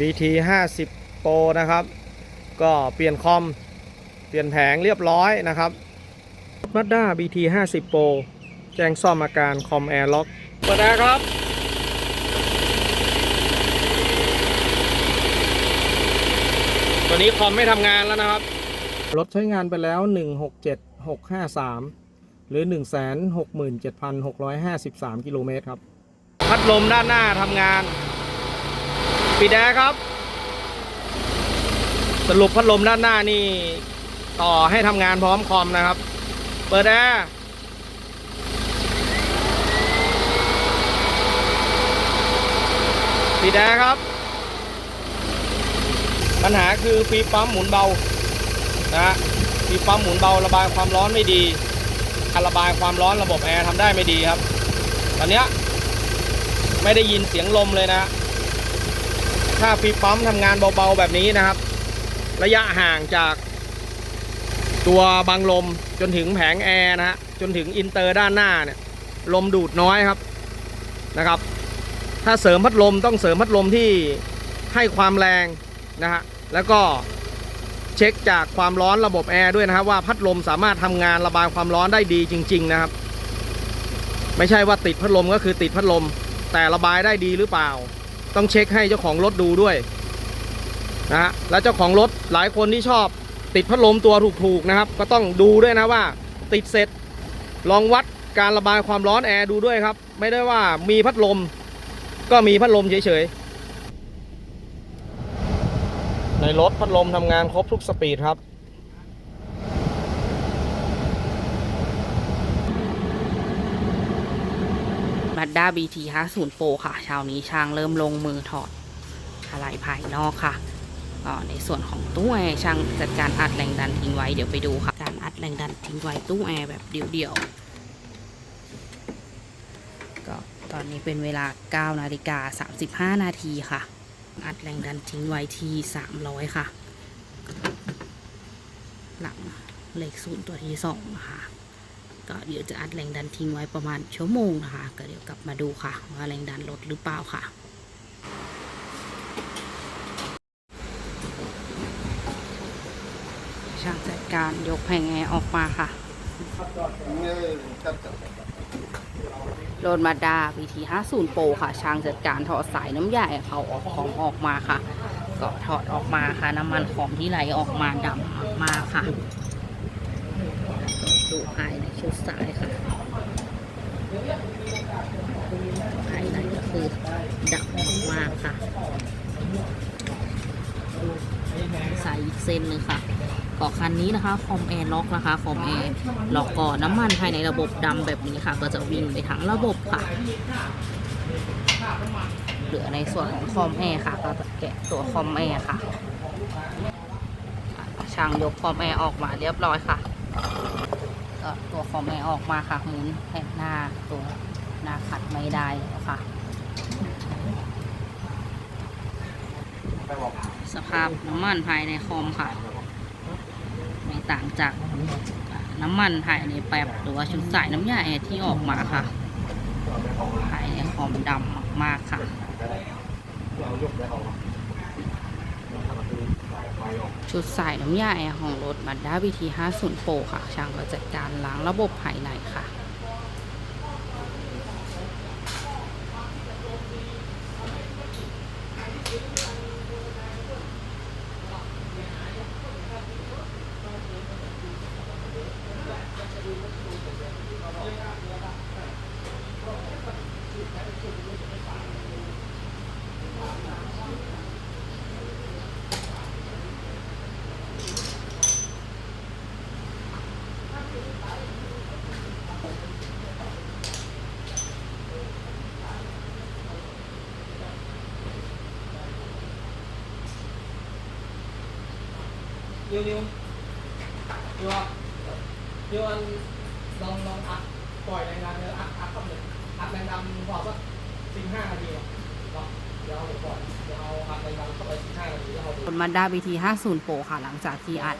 BT 50 Pro นะครับ ก็เปลี่ยนคอม เปลี่ยนแผงเรียบร้อยนะครับ Mazda BT 50 Pro แจ้งซ่อมอาการคอมแอร์ล็อกเปิดแอร์ครับตัวนี้คอมไม่ทำงานแล้วนะครับ รถใช้งานไปแล้ว 167653 หรือ 167,653 กิโลเมตรครับ พัดลมด้านหน้าทำงาน ปิดแอร์ครับ สรุปพัดลมด้านหน้านี่ ต่อให้ทำงานพร้อมคอมนะครับ เปิดแอร์ปิดแอร์ครับ ปัญหาคือฟีปั๊มหมุนเบานะฮะฟีปั๊มหมุนเบาระบายความร้อนไม่ดีการระบายความร้อนระบบแอร์ทำได้ไม่ดีครับ ตอนนี้ไม่ได้ยินเสียงลมเลยนะ ถ้าฟีปั๊มทำงานเบาๆแบบนี้นะครับ ระยะห่างจากตัวบังลมจนถึงแผงแอร์นะฮะจนถึงอินเตอร์ด้านหน้าเนี่ย ลมดูดน้อยครับนะครับ ถ้าเสริมพัดลมต้องเสริมพัดลมที่ให้ความแรงนะฮะแล้วก็เช็คจากความร้อนระบบแอร์ด้วยนะครับว่าพัดลมสามารถทำงานระบายความร้อนได้ดีจริง ๆ นะครับ ไม่ใช่ว่าติดพัดลมก็คือติดพัดลมแต่ระบายได้ดีหรือเปล่า ต้องเช็คให้เจ้าของรถดูด้วยนะฮะแล้วเจ้าของรถหลายคนที่ชอบติดพัดลมตัวถูกๆนะครับ ก็ต้องดูด้วยนะว่าติดเสร็จลองวัดการระบายความร้อนแอร์ดูด้วยครับ ไม่ได้ว่ามีพัดลม ก็มีพัดลมเฉยๆในรถพัดลมทำงานครบทุกสปีดครับ บัดด้า BT 50 Pro ค่ะเช้านี้ช่างเริ่มลงมือถอดอะไรภายนอกค่ะก็ในส่วนของตู้แอร์ช่างจัดการอัดแรงดันทิ้งไว้เดี๋ยวไปดูค่ะ การอัดแรงดันทิ้งไว้ตู้แอร์แบบเดี่ยวๆก็ตอนนี้เป็นเวลา 9 นาฬิกา 35 นาทีค่ะ อัดแรงดันทิ้งไว้ที่ 300 ค่ะ หลังเลขศูนย์ตัวที่2นะคะ ก็เดี๋ยวจะอัดแรงดันทิ้งไว้ประมาณชั่วโมงนะคะ ก็เดี๋ยวกลับมาดูค่ะ ว่าแรงดันลดหรือเปล่าค่ะช่างจัดการยกแผงแอร์ออกมาค่ะโรดมาดา VT 50 Pro ค่ะ ช่างจัดการถอดสายน้ำยาแอร์เขาออกของออกมาค่ะ ก็ถอดออกมาค่ะ น้ำมันของที่ไหลออกมาดำมากๆค่ะ ดูภายในชุดสายค่ะภายในก็คือดับมากๆค่ะสายอีกเส้นนึงค่ะกาะคันนี้นะคะคอมแอร์ล็อกนะคะคอมแอร์ล็อกก่อนน้ำมันภายในระบบดำแบบนี้ค่ะ ก็จะวิ่งไปทั้งระบบค่ะ เหลือในส่วนของคอมแอร์ค่ะ ก็จะแกะตัวคอมแอร์ค่ะช่างยกคอมแอร์ออกมาเรียบร้อยค่ะ ก็ตัวคอมแอร์ออกมาค่ะหมุนแผ่นหน้าตัวหน้าขัดไม่ได้แล้วค่ะ สภาพน้ำมันภายในคอมค่ะ ไม่ต่างจากน้ำมันภายในแป๊บหรือว่าชุดสายน้ำยาแอร์ที่ออกมาค่ะภายในคอมดำมากๆค่ะ ชุดสายน้ำยาแอร์ของรถ Mazda BT 50โปรค่ะ ช่างก็จัดการล้างระบบภายในค่ะ นิวนิวนิวอะนิวอันลองลองอัดปล่อยแรงดันเนื้ออัดอัดเข้าเลยอัดแรงดันพอสักสิบห้านาทีเนาะเดี๋ยวเอาไปปล่อยเดี๋ยวเอาอัดแรงดันเข้าไปสิบห้านาทีแล้วเอาดูรถ Mazda BT 50 Pro ค่ะ หลังจากที่อัด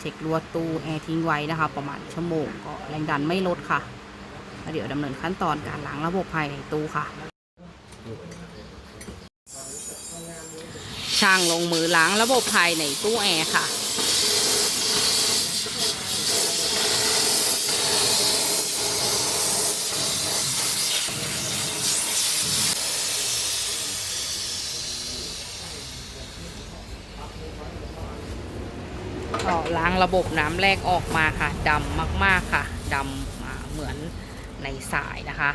เช็ครัวตู้แอร์ทิ้งไว้นะคะ ประมาณชั่วโมงก็แรงดันไม่ลดค่ะแล้วเดี๋ยวดำเนินขั้นตอนการล้างระบบภายในตู้ค่ะ ช่างลงมือล้างระบบภายในตู้แอร์ค่ะ ก็ล้างระบบน้ำแรกออกมาค่ะดำมากๆค่ะดำมาเหมือนในสายนะคะ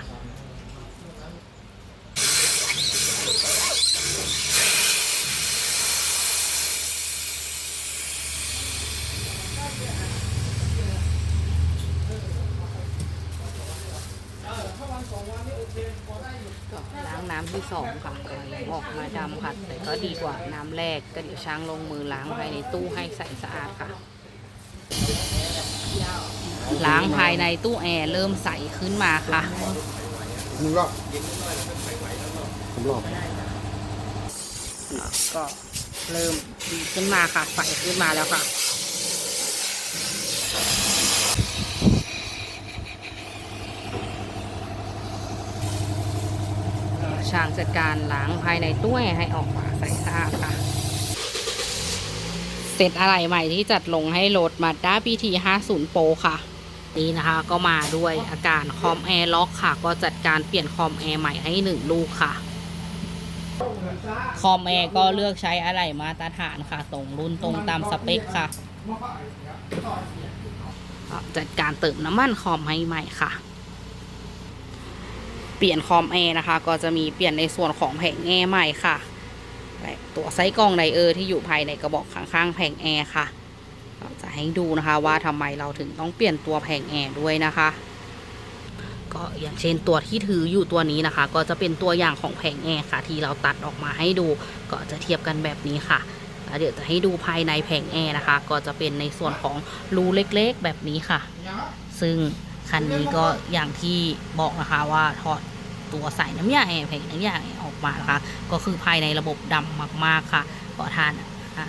ล้างน้ำที่สองค่ะออกมาดำค่ะ แต่ก็ดีกว่าน้ำแรกก็เดี๋ยวช้างลงมือล้างภายในตู้ให้ใสสะอาดค่ะ ล้างภายในตู้แอร์เริ่มใสขึ้นมาค่ะหนึ่งรอบสองรอบก็เริ่มดีขึ้นมาค่ะ ใสขึ้นมาแล้วค่ะช่างจัดการล้างภายในตู้แอร์ให้ออกมาใสสะอาดค่ะ เสร็จอะไรใหม่ที่จัดลงให้รถมาด้า BT 50 Pro ค่ะ นี่นะคะ ก็มาด้วยอาการคอมแอร์ล็อกค่ะ ก็จัดการเปลี่ยนคอมแอร์ใหม่ให้หนึ่งลูกค่ะ คอมแอร์ก็เลือกใช้อะไรมาตรฐานค่ะ ตรงรุ่นตรงตามสเปคค่ะ จัดการเติมน้ำมันคอมให้ใหม่ค่ะ เปลี่ยนคอมแอร์นะคะ ก็จะมีเปลี่ยนในส่วนของแผงแอร์ใหม่ค่ะและตัวไซส์กองไดเออร์ที่อยู่ภายในกระบอกข้างๆแผงแอร์ค่ะ จะให้ดูนะคะว่าทำไมเราถึงต้องเปลี่ยนตัวแผงแอร์ด้วยนะคะ ก็อย่างเช่นตัวที่ถืออยู่ตัวนี้นะคะ ก็จะเป็นตัวอย่างของแผงแอร์ค่ะ ที่เราตัดออกมาให้ดูก็จะเทียบกันแบบนี้ค่ะแล้วเดี๋ยวจะให้ดูภายในแผงแอร์นะคะ ก็จะเป็นในส่วนของรูเล็กๆแบบนี้ค่ะ ซึ่งคันนี้ก็อย่างที่บอกนะคะว่าถอดตัวใส่น้ำยาแอร์แผงน้ำยาแอร์ออกมานะคะ ก็คือภายในระบบดำมาก ๆค่ะก็ทานอ่า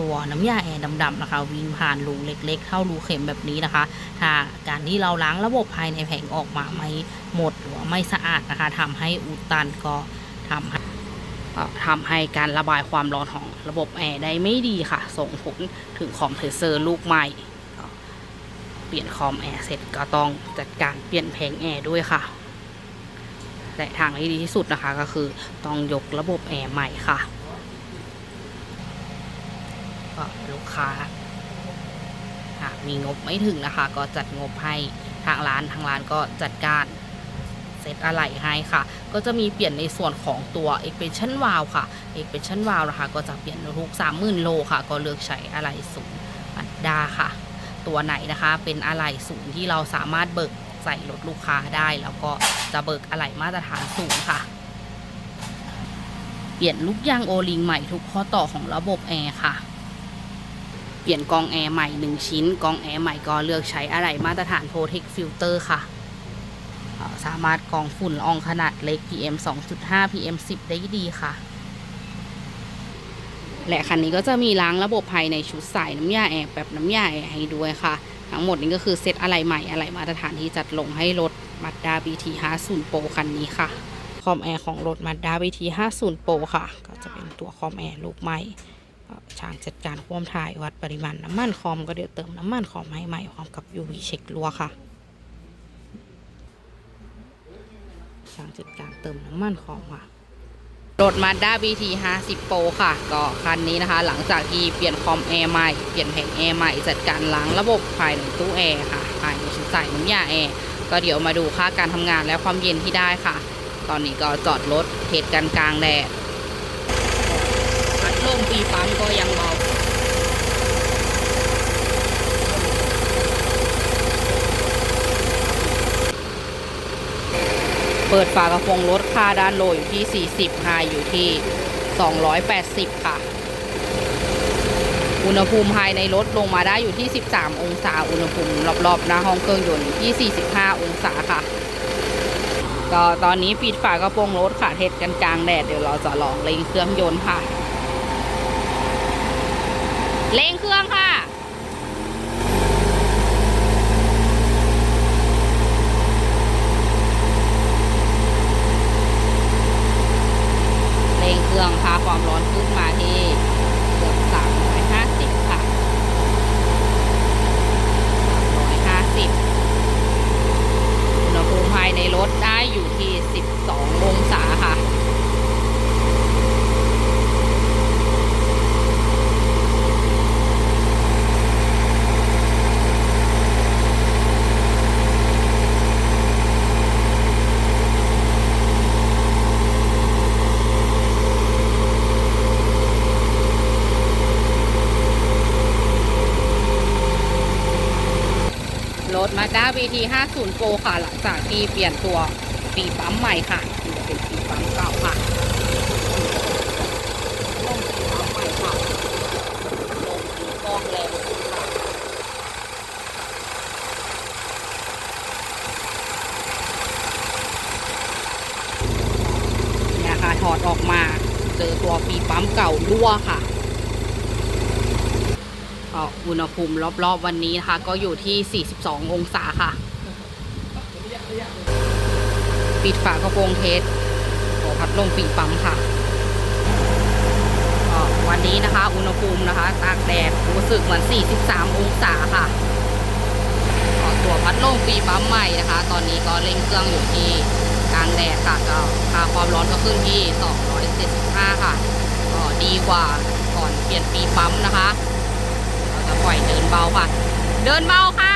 ตัวน้ำยาแอร์ดำๆนะคะวิ่งผ่านรูเล็ก ๆเท่ารูเข็มแบบนี้นะคะ ถ้าการที่เราล้างระบบภายในแผงออกมาไม่หมดหรือไม่สะอาดนะคะทำให้อุดตันก็ทำให้ทำให้การระบายความร้อนของระบบแอร์ได้ไม่ดีค่ะ ส่งผลถึงคอมเพรสเซอร์ลูกใหม่ เปลี่ยนคอมแอร์เสร็จก็ต้องจัดการเปลี่ยนแผงแอร์ด้วยค่ะแต่ทางที่ดีที่สุดนะคะก็คือต้องยกระบบแอร์ใหม่ค่ะ ก็ลูกค้า หากมีงบไม่ถึงนะคะ ก็จัดงบให้ทางร้านทางร้านก็จัดการเซตอะไหล่ให้ค่ะ ก็จะมีเปลี่ยนในส่วนของตัว expansion valve ค่ะ expansion valve นะคะ ก็จะเปลี่ยนทุก30,000 โลค่ะ ก็เลือกใช้อะไหล่ศูนย์มัดดาค่ะ ตัวไหนนะคะ เป็นอะไหล่ศูนย์ที่เราสามารถเบิกใส่รถลูกค้าได้ แล้วก็จะเบิกอะไหล่มาตรฐานสูงค่ะ เปลี่ยนลูกยางโอลิงใหม่ทุกข้อต่อของระบบแอร์ค่ะ เปลี่ยนกองแอร์ใหม่ 1 ชิ้น กองแอร์ใหม่ก็เลือกใช้อะไหล่มาตรฐาน Protect Filter ค่ะ สามารถกรองฝุ่นละอองขนาดเล็ก PM 2.5 PM 10 ได้ดีค่ะ และคันนี้ก็จะมีล้างระบบภายในชุดใส่น้ำยาแอร์แบบน้ำยาแอร์ให้ด้วยค่ะ ทั้งหมดนี้ก็คือเซตอะไหล่ใหม่อะไหล่มาตรฐานที่จัดลงให้รถ Mazda BT 50 Pro คันนี้ค่ะ คอมแอร์ของรถ Mazda BT 50 Pro ค่ะ ก็จะเป็นตัวคอมแอร์ลูกใหม่ ช่างจัดการความถ่ายวัดปริมาณน้ำมันคอมก็เดี๋ยวเติมน้ำมันคอมให้ใหม่พร้อมกับ UV เช็ครัวค่ะช่างจัดการเติมน้ำมันคอมค่ะรถ Mazda BT 50 Pro ค่ะ ก็คันนี้นะคะ หลังจากที่เปลี่ยนคอมแอร์ใหม่ เปลี่ยนแผงแอร์ใหม่ จัดการล้างระบบภายในตู้แอร์ค่ะ ภายในชุดใส่น้ำยาแอร์ ก็เดี๋ยวมาดูค่าการทำงานและความเย็นที่ได้ค่ะ ตอนนี้ก็จอดรถเทสกันกลางแดด ตีปั๊มก็ยังเบาเปิดฝากระโปรงรถค่าด้านโลอยู่ที่ 40ไฮอยู่ที่ 280 ค่ะ อุณหภูมิภายในรถลงมาได้อยู่ที่ 13 องศา อุณหภูมิรอบๆหน้าห้องเครื่องยนต์ที่ 45 องศาค่ะก็ตอนนี้ปิดฝากระโปรงรถค่ะเทสกันกลางแดดเดี๋ยวเราจะลองเร่งเครื่องยนต์ค่ะ เร่งเครื่องค่ะ ความร้อนขึ้นมาที่เกือบ350 ค่ะ 350 อุณหภูมิภายในรถได้อยู่ที่ 12 องศาค่ะ ร ถ Mazda BT 50 Pro ค่ะ หลังจากที่เปลี่ยนตัวปีปั๊มใหม่ค่ะจะเป็นปีปั๊มเก่าค่ะลงปีปั๊มใหม่ค่ะลงปีกล้องแรงค่ะเนี่ยค่ะถอดออกมา เจอตัวปีปั๊มเก่ารั่วค่ะ ก็อุณหภูมิรอบๆวันนี้นะคะ ก็อยู่ที่ 42 องศาค่ะ ปิดฝากระโปรงเทสตัวพัดลมปีปั๊มค่ะวันนี้นะคะ อุณหภูมินะคะตากแดดรู้สึกเหมือน 43 องศาค่ะตัวพัดลมปีปั๊มใหม่นะคะ ตอนนี้ก็เร่งเครื่องอยู่ที่กลางแดดค่ะก็ค่าความร้อนก็ขึ้นที่ 275 ค่ะก็ดีกว่าก่อนเปลี่ยนปีปั๊มนะคะ เราจะปล่อยเดินเบาค่ะ เดินเบาค่ะ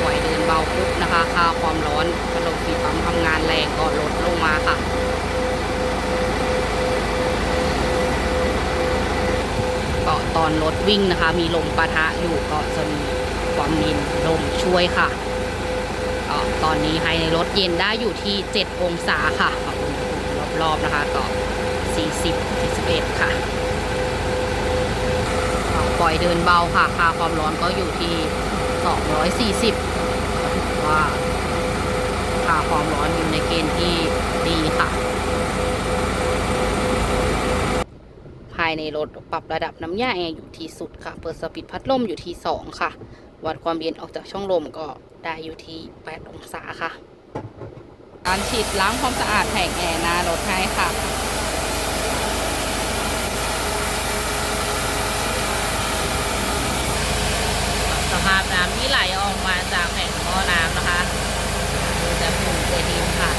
ปล่อยเดินเบาปุ๊บนะคะ ค่าความร้อนพัดลมฟีปั๊มทำงานแรงก็ลดลงมาค่ะก็ตอนรถวิ่งนะคะ มีลมปะทะอยู่ก็จะมีความเย็นลมช่วยค่ะ ตอนนี้ภายในรถเย็นได้อยู่ที่ 7 องศาค่ะอุณหภูมิรอบๆนะคะก็ 40 41 ค่ะปล่อยเดินเบาค่ะค่าความร้อนก็อยู่ที่ 240 ว่าค่าความร้อนอยู่ในเกณฑ์ที่ดีค่ะภายในรถปรับระดับน้ำยาแอร์อยู่ที่สุดค่ะ เปิดสปีดพัดลมอยู่ที่ 2 ค่ะ วัดความเย็นออกจากช่องลมก็ ได้อยู่ที่ 8 องศาค่ะ การฉีดล้างความสะอาดแผงแอร์หน้ารถให้ค่ะสภาพน้ำที่ไหลออกมาจากแผงท่อน้ำนะคะดูจะฝุ่นเกิดดินค่ะ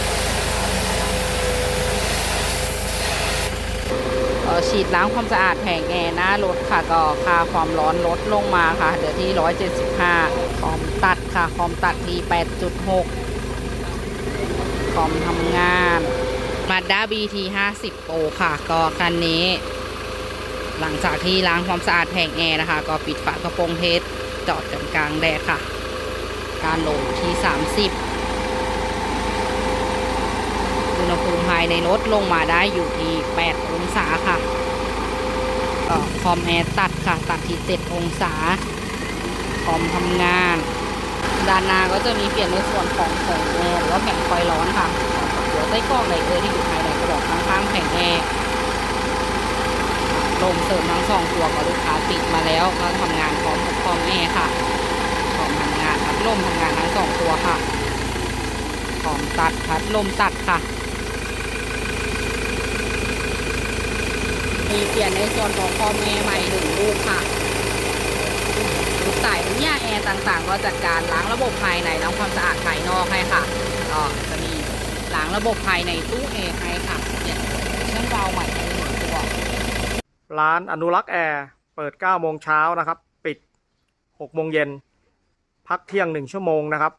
ฉีดล้างความสะอาดแผงแอร์หน้ารถค่ะ ก็ค่าความร้อนลดลงมาค่ะเดี๋ยวที่ 175คอมตัดค่ะคอมตัดที่8.6คอมทำงาน Mazda BT 50 Pro ค่ะ ก็คันนี้ หลังจากที่ล้างความสะอาดแผงแอร์นะคะ ก็ปิดฝากระโปรงเทสจอดกันกลางแดดค่ะ การลงที่ 30อุณหภูมิภายในรถลงมาได้อยู่ที่ 8 องศา คอมแอร์ตัดค่ะ ตัดที่7องศา คอมทำงาน ด้านหน้าก็จะมีเปลี่ยนในส่วนของแผงแอร์หรือว่าแผงคอยร้อนค่ะหัวไส้กรอกไหนเอ่ยที่อยู่ภายในกระบอกข้างๆแผงแอร์ลมเสริมทั้งสองตัวกับลูกค้าติดมาแล้วก็ทำงานพร้อมกับคอมแอร์ค่ะคอมทำงานพัดลมทำงานทั้งสองตัวค่ะคอมตัดพัดลมตัดค่ะ มีเปลี่ยนในส่วนของคอมแอร์ใหม่หนึ่งลูกค่ะลูกสายน้ำยาแอร์ต่างๆ ก็จัดการล้างระบบภายในล้างความสะอาดภายนอกให้ค่ะก็จะมีล้างระบบภายในตู้แอร์ให้ค่ะเปลี่ยนเครื่องเบาใหม่ให้หนึ่งตัวร้านอนุรักษ์แอร์เปิด9โมงเช้านะครับ ปิด6โมงเย็นพักเที่ยง 1 ชั่วโมงนะครับ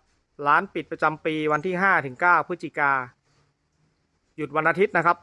ร้านปิดประจำปีวันที่5ถึง9พฤศจิกา หยุดวันอาทิตย์นะครับ